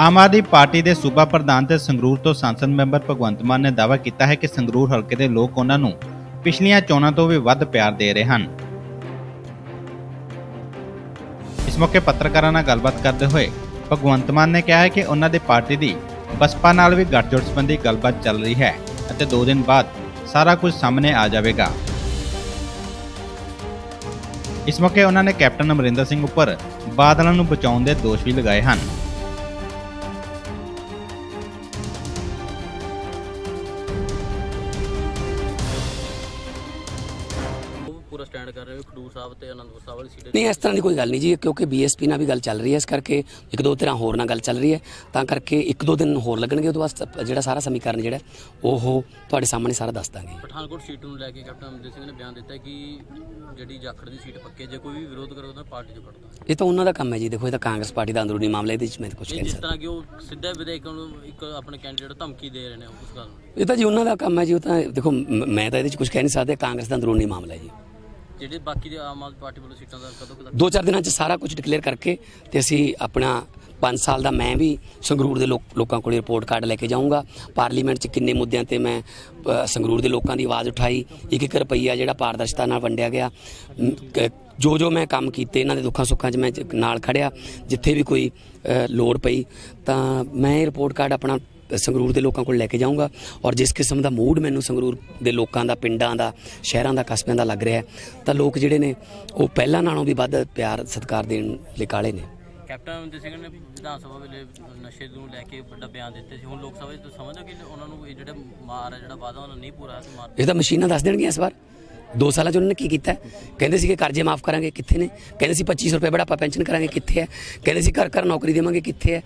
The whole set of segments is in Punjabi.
ਆਮ ਆਦਮੀ ਪਾਰਟੀ ਦੇ ਸੂਬਾ ਪ੍ਰਧਾਨ ਤੇ ਸੰਗਰੂਰ ਤੋਂ ਸੰਸਦ ਮੈਂਬਰ ਭਗਵੰਤ ਮਾਨ ਨੇ ਦਾਅਵਾ ਕੀਤਾ ਹੈ ਕਿ ਸੰਗਰੂਰ ਹਲਕੇ ਦੇ ਲੋਕ ਉਹਨਾਂ ਨੂੰ ਪਿਛਲੀਆਂ ਚੋਣਾਂ ਤੋਂ ਵੀ ਵੱਧ ਪਿਆਰ ਦੇ ਰਹੇ ਹਨ। ਇਸ ਮੌਕੇ ਪੱਤਰਕਾਰਾਂ ਨਾਲ ਗੱਲਬਾਤ ਕਰਦੇ ਹੋਏ ਭਗਵੰਤ ਮਾਨ ਨੇ ਕਿਹਾ ਹੈ ਕਿ ਉਹਨਾਂ ਦੀ ਪਾਰਟੀ ਦੀ ਬਸਪਾ ਨਾਲ ਵੀ ਗੱਠਜੋੜ ਸੰਬੰਧੀ ਗੱਲਬਾਤ ਚੱਲ ਰਹੀ ਹੈ ਅਤੇ 2 ਦਿਨ ਬਾਅਦ ਸਾਰਾ ਕੁਝ ਸਾਹਮਣੇ ਆ ਜਾਵੇਗਾ। ਇਸ ਮੌਕੇ ਉਹਨਾਂ ਨੇ ਕੈਪਟਨ ਅਮਰਿੰਦਰ ਸਿੰਘ ਉੱਪਰ ਬਾਦਲਾਂ ਨੂੰ ਬਚਾਉਣ ਦੇ ਦੋਸ਼ ਵੀ ਲਗਾਏ ਹਨ। ਪੂਰਾ ਸਟੈਂਡ ਕਰ ਰਹੇ ਹੋ ਖਡੂਰ ਸਾਹਿਬ ਤੇ ਅਨੰਦਪੁਰ ਸਾਹਿਬ ਵਾਲੀ ਸੀਟ ਨਹੀਂ ਇਸ ਤਰ੍ਹਾਂ ਦੀ ਕੋਈ ਗੱਲ ਨਹੀਂ ਜੀ ਕਿਉਂਕਿ ਬੀਐਸਪੀ ਨਾਲ ਵੀ ਗੱਲ ਚੱਲ ਰਹੀ ਹੈ ਇਸ ਕਰਕੇ ਇੱਕ ਦੋ ਤਰ੍ਹਾਂ ਹੋਰ ਨਾਲ ਗੱਲ ਚੱਲ ਰਹੀ ਹੈ। ਤਾਂ ਕਰਕੇ ਇੱਕ ਦੋ ਦਿਨ ਹੋਰ ਲੱਗਣਗੇ ਉਦੋਂ ਬਾਅਦ ਜਿਹੜਾ ਸਾਰਾ ਸਮੀਕਰਨ ਜਿਹੜਾ ਉਹ ਤੁਹਾਡੇ ਸਾਹਮਣੇ ਸਾਰਾ ਦੱਸ ਦਾਂਗੇ। ਪਠਾਨਕੋਟ ਸੀਟ ਨੂੰ ਲੈ ਕੇ ਕੈਪਟਨ ਅਮਰਿੰਦਰ ਸਿੰਘ ਨੇ ਬਿਆਨ ਦਿੱਤਾ ਕਿ ਜਿਹੜੀ ਜਾਖੜ ਦੀ ਸੀਟ ਪੱਕੇ ਜੇ ਕੋਈ ਵੀ ਵਿਰੋਧ ਕਰੇ ਤਾਂ ਪਾਰਟੀ ਚੋਂ ਕੱਢਦਾ ਇਹ ਤਾਂ ਉਹਨਾਂ ਦਾ ਕੰਮ ਹੈ ਜੀ ਦੇਖੋ ਇਹ ਤਾਂ ਕਾਂਗਰਸ ਪਾਰਟੀ ਦਾ ਅੰਦਰੂਨੀ ਮਾਮਲਾ ਇਹਦੇ ਵਿੱਚ ਮੈਂ ਕੁਝ ਕਹਿ ਨਹੀਂ ਜਿਸ ਤਰ੍ਹਾਂ ਕਿ ਉਹ ਸਿੱਧਾ ਵਿਧਾਇਕਾਂ ਨੂੰ ਇੱਕ ਆਪਣੇ ਕੈਂਡੀਡੇਟ ਧਮਕੀ ਦੇ ਰਹੇ ਨੇ ਉਸ ਗੱਲ ਨੂੰ। ਇਹ ਤਾਂ ਜੀ ਉਹਨਾਂ ਦਾ ਕੰਮ ਹੈ ਜੀ ਉਹ ਤਾਂ ਦੇਖੋ ਮੈਂ ਤਾਂ ਇਹਦੇ ਵਿੱਚ ਕੁਝ ਕਹਿ ਨਹੀਂ ਸਕਦਾ ਕਾਂਗਰਸ ਦਾ ਅੰਦਰੂਨੀ ਮਾਮਲਾ ਹੈ ਜੀ। ਜਿਹੜੇ ਬਾਕੀ ਦੇ ਆਮ ਆਦਮੀ ਪਾਰਟੀ ਵੱਲੋਂ ਸੀਟਾਂ ਦਾ ਕਦੋਂ ਕਦੋਂ ਦੋ ਚਾਰ ਦਿਨਾਂ 'ਚ ਸਾਰਾ ਕੁਝ ਡਿਕਲੇਅਰ ਕਰਕੇ ਤੇ ਅਸੀਂ ਆਪਣਾ 5 ਸਾਲ ਦਾ ਮੈਂ ਵੀ ਸੰਗਰੂਰ ਦੇ ਲੋਕ- ਲੋਕਾਂ ਕੋਲੇ ਰਿਪੋਰਟ ਕਾਰਡ ਲੈ ਕੇ ਜਾਊਂਗਾ। ਪਾਰਲੀਮੈਂਟ 'ਚ ਕਿੰਨੇ ਮੁੱਦਿਆਂ ਤੇ ਮੈਂ ਸੰਗਰੂਰ ਦੇ ਲੋਕਾਂ ਦੀ ਆਵਾਜ਼ ਉਠਾਈ। ਇੱਕ ਇੱਕ ਰੁਪਈਆ ਜਿਹੜਾ ਪਾਰਦਰਸ਼ਤਾ ਨਾਲ ਵੰਡਿਆ ਗਿਆ। ਜੋ ਜੋ ਮੈਂ ਕੰਮ ਕੀਤੇ, ਇਹਨਾਂ ਦੇ ਦੁੱਖਾਂ ਸੁੱਖਾਂ 'ਚ ਮੈਂ ਨਾਲ ਖੜਿਆ। ਜਿੱਥੇ ਵੀ ਕੋਈ ਲੋੜ ਪਈ, ਤਾਂ ਮੈਂ ਇਹ ਰਿਪੋਰਟ ਕਾਰਡ ਆਪਣਾ ਸੰਗਰੂਰ ਦੇ ਲੋਕਾਂ ਕੋਲ ਲੈ ਕੇ ਜਾਊਂਗਾ ਔਰ ਜਿਸ ਕਿਸਮ ਦਾ ਮੂਡ ਮੈਨੂੰ ਸੰਗਰੂਰ ਦੇ ਲੋਕਾਂ ਦਾ ਪਿੰਡਾਂ ਦਾ ਸ਼ਹਿਰਾਂ ਦਾ ਕਸਬਿਆਂ ਦਾ ਲੱਗ ਰਿਹਾ ਤਾਂ ਲੋਕ ਜਿਹੜੇ ਨੇ ਉਹ ਪਹਿਲਾਂ ਨਾਲੋਂ ਵੀ ਵੱਧ ਪਿਆਰ ਸਤਿਕਾਰ ਦੇਣ ਲਈ ਕਾਲੇ ਨੇ। ਕੈਪਟਨ ਅਮਰਿੰਦਰ ਸਿੰਘ ਨੇ ਵਿਧਾਨ ਸਭਾ ਵੇਲੇ ਨਸ਼ੇ ਨੂੰ ਲੈ ਕੇ ਵੱਡਾ ਬਿਆਨ ਦਿੱਤੇ ਸੀ। ਹੁਣ ਲੋਕ ਸਭਾ 'ਚ ਤੁਸੀਂ ਸਮਝਦੇ ਹੋ ਕਿ ਉਹਨਾਂ ਨੂੰ ਇਹ ਜਿਹੜਾ ਮਾਰ ਹੈ ਜਿਹੜਾ ਵਾਦਾ ਉਹਨਾਂ ਨਹੀਂ ਪੂਰਾ ਹੈ ਮਾਰ ਇਹ ਤਾਂ ਮਸ਼ੀਨਾਂ ਦੱਸ ਦੇਣਗੀਆਂ ਇਸ ਵਾਰ। ਦੋ ਸਾਲਾਂ 'ਚ ਉਹਨਾਂ ਨੇ ਕੀ ਕੀਤਾ? ਕਹਿੰਦੇ ਸੀ ਕਿ ਕਰਜ਼ੇ ਮਾਫ ਕਰਾਂਗੇ, ਕਿੱਥੇ ਨੇ? ਕਹਿੰਦੇ ਸੀ 2500 ਰੁਪਏ ਬੜਾ ਪੈਨਸ਼ਨ ਕਰਾਂਗੇ, ਕਿੱਥੇ ਹੈ? ਕਹਿੰਦੇ ਸੀ ਘਰ ਘਰ ਨੌਕਰੀ ਦੇਵਾਂਗੇ, ਕਿੱਥੇ ਹੈ?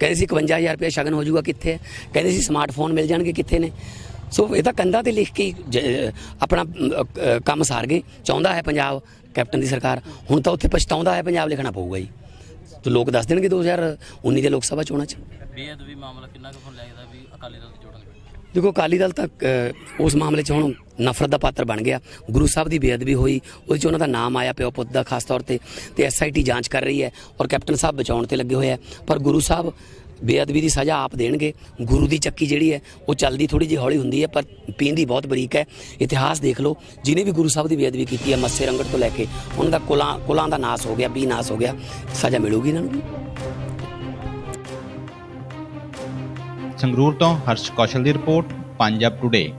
ਕਹਿੰਦੇ ਸੀ 51000 ਰੁਪਏ ਸ਼ਗਨ ਹੋ ਜਾਊਗਾ, ਕਿੱਥੇ ਹੈ? ਕਹਿੰਦੇ ਸੀ ਸਮਾਰਟਫੋਨ ਮਿਲ ਜਾਣਗੇ, ਕਿੱਥੇ ਨੇ? ਸੋ ਇਹ ਤਾਂ ਕੰਧਾਂ ਤੇ ਲਿਖ ਕੇ ਹੀ ਜ- ਆਪਣਾ ਕੰਮ ਸਾਰ ਗਏ। ਚਾਹੁੰਦਾ ਹੈ ਪੰਜਾਬ ਕੈਪਟਨ ਦੀ ਸਰਕਾਰ। ਹੁਣ ਤਾਂ ਉੱਥੇ ਪਛਤਾਉਂਦਾ ਹੈ, ਪੰਜਾਬ ਲਿਖਣਾ ਪਊਗਾ ਜੀ। ਤੇ ਲੋਕ ਦੱਸ ਦੇਣਗੇ 2019 ਦੇ ਲੋਕ ਸਭਾ ਚੋਣਾਂ 'ਚ? ਬੇਅਦਬੀ ਮਾਮਲਾ ਕਿੰਨਾ ਕੁ ਤੁਹਾਨੂੰ ਲੱਗਦਾ ਵੀ ਅਕਾਲੀ ਦਲ ਦੀ ਜੋੜਨ ਦੇਖੋ ਅਕਾਲੀ ਦਲ ਤਾਂ ਉਸ ਮਾਮਲੇ 'ਚ ਹੁਣ ਨਫ਼ਰਤ ਦਾ ਪਾਤਰ ਬਣ ਗਿਆ। ਗੁਰੂ ਸਾਹਿਬ ਦੀ ਬੇਅਦਬੀ ਹੋਈ ਉਹਦੇ 'ਚ ਉਹਨਾਂ ਦਾ ਨਾਮ ਆਇਆ ਪਿਓ ਪੁੱਤ ਦਾ ਖਾਸ ਤੌਰ ਤੇ ਤੇ ਐਸਆਈਟੀ ਜਾਂਚ ਕਰ ਰਹੀ ਹੈ ਔਰ ਕੈਪਟਨ ਸਾਹਿਬ ਬਚਾਉਣ ਤੇ ਲੱਗੇ ਹੋਏ ਆ ਪਰ ਗੁਰੂ ਸਾਹਿਬ ਬੇਅਦਬੀ ਦੀ ਸਜ਼ਾ ਆਪ ਦੇਣਗੇ। ਗੁਰੂ ਦੀ ਚੱਕੀ ਜਿਹੜੀ ਹੈ, ਉਹ ਚੱਲਦੀ ਥੋੜੀ ਜਿਹੀ ਹੌਲੀ ਹੁੰਦੀ ਹੈ, ਪਰ ਪੀਂਦੀ ਬਹੁਤ ਬਰੀਕ ਹੈ। ਇਤਿਹਾਸ ਦੇਖ ਲਓ, ਜਿਨੇ ਵੀ ਗੁਰੂ ਸਾਹਿਬ ਦੀ ਬੇਅਦਬੀ ਕੀਤੀ ਹੈ, ਮੱਸੇ ਰੰਗੜ ਤੋਂ ਲੈ ਕੇ ਉਹਨਾਂ ਦਾ ਕੁਲਾਂ ਕੁਲਾਂ ਦਾ ਨਾਸ ਹੋ ਗਿਆ ਵੀ ਨਾਸ ਹੋ ਗਿਆ, ਸਜ਼ਾ ਮਿਲੂਗੀ ਇਹਨਾਂ ਨੂੰ ਸੰਗਰੂਰ ਤੋਂ ਹਰਸ਼ ਕੌਸ਼ਲ ਦੀ ਰਿਪੋਰਟ, ਪੰਜਾਬ ਟੁਡੇ